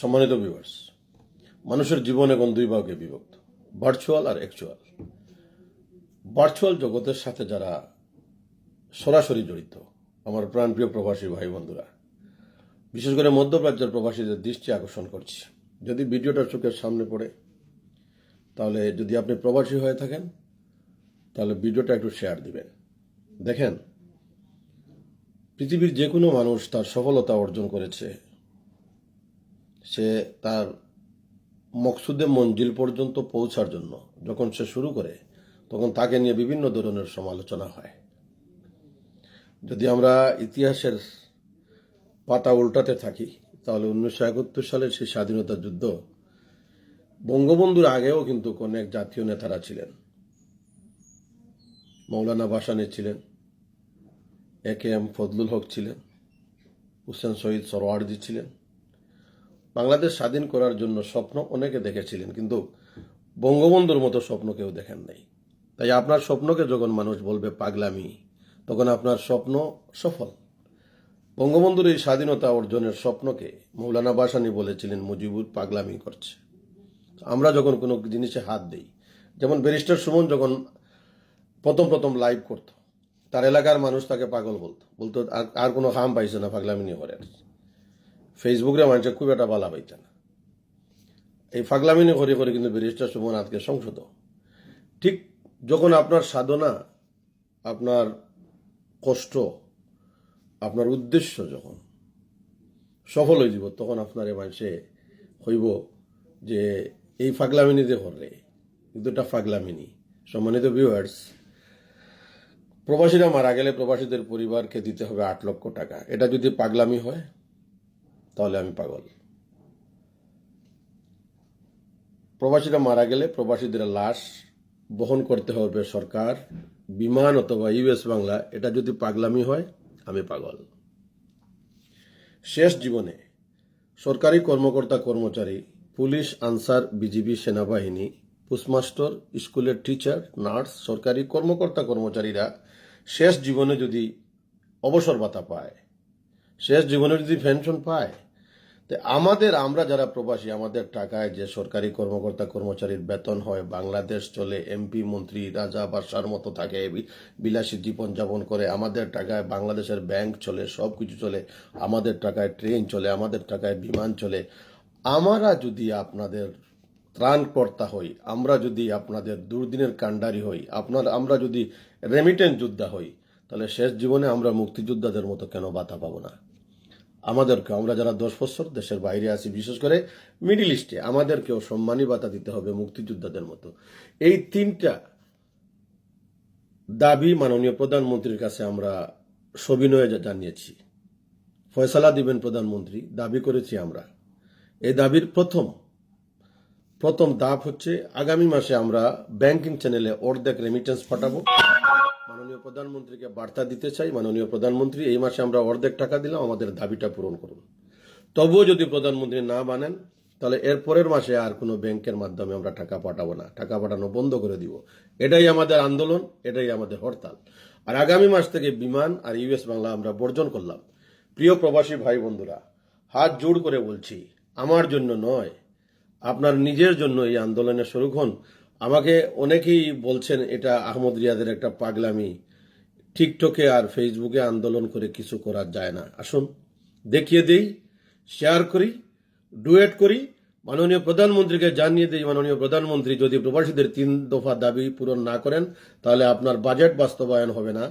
সম্মানিত ভিউয়ার্স মানুষের জীবন এখন দুই ভাগে বিভক্ত ভার্চুয়াল আর অ্যাকচুয়াল ভার্চুয়াল জগতের সাথে যারা সরাসরি জড়িত, আমার প্রাণপ্রিয় প্রবাসী ভাই বন্ধুরা, বিশেষ করে মধ্যপ্রাচ্যের প্রবাসীদের দৃষ্টি আকর্ষণ করছি। যদি ভিডিওটা চোখের সামনে পড়ে, তাহলে যদি আপনি প্রবাসী হয়ে থাকেন, তাহলে ভিডিওটা একটু শেয়ার দিবেন। দেখেন, পৃথিবীর যে কোনো মানুষ তার সফলতা অর্জন করেছে সে তার মকসুদে মঞ্জিল পর্যন্ত পৌঁছার জন্য যখন সে শুরু করে, তখন তাকে নিয়ে বিভিন্ন ধরনের সমালোচনা হয়। যদি আমরা ইতিহাসের পাতা উল্টাতে থাকি, তাহলে উনিশশো একাত্তর সালের সেই স্বাধীনতা যুদ্ধ বঙ্গবন্ধুর আগেও কিন্তু অনেক জাতীয় নেতারা ছিলেন। মৌলানা ভাসানী ছিলেন, এ কে এম ফজলুল হক ছিলেন, হুসেন শহীদ সরোয়ার্দি ছিলেন বাংলাদেশ স্বাধীন করার জন্য স্বপ্ন অনেকে দেখেছিলেন, কিন্তু বঙ্গবন্ধুর মতো স্বপ্ন কেউ দেখেন নাই। তাই আপনার স্বপ্নকে যখন মানুষ বলবে পাগলামি, তখন আপনার স্বপ্ন সফল। বঙ্গবন্ধুর এই স্বাধীনতা অর্জনের স্বপ্নকে মৌলানা বাসানি বলেছিলেন, মুজিবুর পাগলামি করছে। আমরা যখন কোনো জিনিসে হাত দিই, যেমন ব্যারিস্টার সুমন যখন প্রথম প্রথম লাইভ করত, তার এলাকার মানুষ তাকে পাগল বলতো। বলতো, আর কোনো হাম পাইছে না, পাগলামি নিয়ে করে ফেসবুকে মানুষের খুব একটা বালা পাইছে না। এই ফাগলামি করে করে কিন্তু ব্যারিস্টার সুমন আজকে সংসদ। ঠিক যখন আপনার সাধনা, আপনার কষ্ট, আপনার উদ্দেশ্য যখন সফল হয়ে যাব, তখন আপনার এ মানুষে হইব যে এই ফাগলামিনি যে করলে কিন্তু এটা ফাগলামিনি। সম্মানিত ভিউয়ার্স প্রবাসীরা মারা গেলে প্রবাসীদের পরিবারকে দিতে হবে আট লক্ষ টাকা। এটা যদি পাগলামি হয় তাহলে আমি পাগল। প্রবাসীরা মারা গেলে প্রবাসীদের লাশ বহন করতে হবে সরকার, বিমান অথবা ইউএস বাংলা। এটা যদি পাগলামি হয়, আমি পাগল। শেষ জীবনে সরকারি কর্মকর্তা কর্মচারী, পুলিশ, আনসার, বিজিবি, সেনাবাহিনী, পোস্টমাস্টার, স্কুলের টিচার, নার্স, সরকারি কর্মকর্তা কর্মচারীরা শেষ জীবনে যদি অবসর ভাতা পায়, শেষ জীবনে যদি পেনশন পায় তো আমাদের, আমরা যারা প্রবাসী, আমাদের টাকায় যে সরকারি কর্মকর্তা কর্মচারীর বেতন হয়, বাংলাদেশ চলে এমপি মন্ত্রী রাজা বাদশার মতো থাকে বিলাসী জীবন যাপন করে, আমাদের টাকায় বাংলাদেশের ব্যাংক চলে সব কিছু চলে, আমাদের টাকায় ট্রেন চলে, আমাদের টাকায় বিমান চলে। আমরা যদি আপনাদের ত্রাণকর্তা হই, আমরা যদি আপনাদের দুর্দিনের কাণ্ডারি হই, আপনার, আমরা যদি রেমিটেন্স যোদ্ধা হই, তাহলে শেষ জীবনে আমরা মুক্তিযোদ্ধাদের মতো কেন বাধা পাবো না? আমাদেরকে, আমরা যারা দশ বছর দেশের বাইরে আছি, বিশেষ করে মিডিল ইস্টে আমাদেরকেও সম্মানী বাতা দিতে হবে মুক্তিযোদ্ধাদের মতো। এই তিনটা দাবি মাননীয় প্রধানমন্ত্রীর কাছে আমরা সবিনয়ে জানিয়েছি। ফয়সালা দিবেন প্রধানমন্ত্রী, দাবি করেছি আমরা। এই দাবির প্রথম প্রথম ধাপ হচ্ছে আগামী মাসে আমরা ব্যাংকিং চ্যানেলে অর্ধেক রেমিটেন্স পাঠাবো। মাননীয় প্রধানমন্ত্রীকে বার্তা দিতে চাই। মাননীয় প্রধানমন্ত্রী, এই মাসে আমরা অর্ধেক টাকা দিলাম, আমাদের দাবিটা পূরণ করুন। তবুও যদি প্রধানমন্ত্রী না মানেন তাহলে এর পরের মাসে আর কোনো ব্যাংকের মাধ্যমে আমরা টাকা পাঠাবো না। টাকা পাঠানো বন্ধ করে দিব। এটাই আমাদের আন্দোলন, এটাই আমাদের হরতাল। আর আগামী মাস থেকে বিমান আর ইউএস বাংলা আমরা বর্জন করলাম। প্রিয় প্রবাসী ভাই বন্ধুরা, হাত জোড় করে বলছি, আমার জন্য নয়, আপনার নিজের জন্য এই আন্দোলনের শুরু হন আমাকে অনেকেই বলছেন, এটা আহমদ রিয়াদের একটা পাগলামি। টিকটকে আর ফেসবুকে আন্দোলন করে কিছু করা যায় না। আসুন, দেখিয়ে দেই শেয়ার করি ডুয়েট করি। মাননীয় প্রধানমন্ত্রীকে জানিয়ে দিই, মাননীয় প্রধানমন্ত্রী, যদি প্রবাসীদের তিন দফা দাবি পূরণ না করেন, তাহলে আপনার বাজেট বাস্তবায়ন হবে না।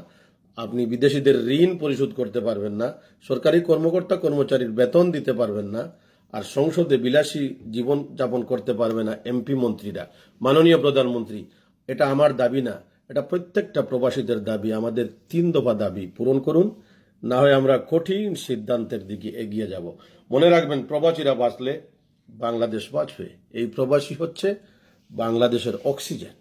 আপনি বিদেশিদের ঋণ পরিশোধ করতে পারবেন না। সরকারি কর্মকর্তা কর্মচারীর বেতন দিতে পারবেন না। আর সংসদে বিলাসী জীবন যাপন করতে পারবে না এমপি মন্ত্রীরা। মাননীয় প্রধানমন্ত্রী, এটা আমার দাবি না, এটা প্রত্যেকটা প্রবাসীদের দাবি, আমাদের তিন দফা দাবি, পূরণ করুন, না হয় আমরা কঠিন সিদ্ধান্তের দিকে এগিয়ে যাব। মনে রাখবেন, প্রবাসীরা বাঁচলে বাংলাদেশ বাঁচবে। এই প্রবাসী হচ্ছে বাংলাদেশের অক্সিজেন।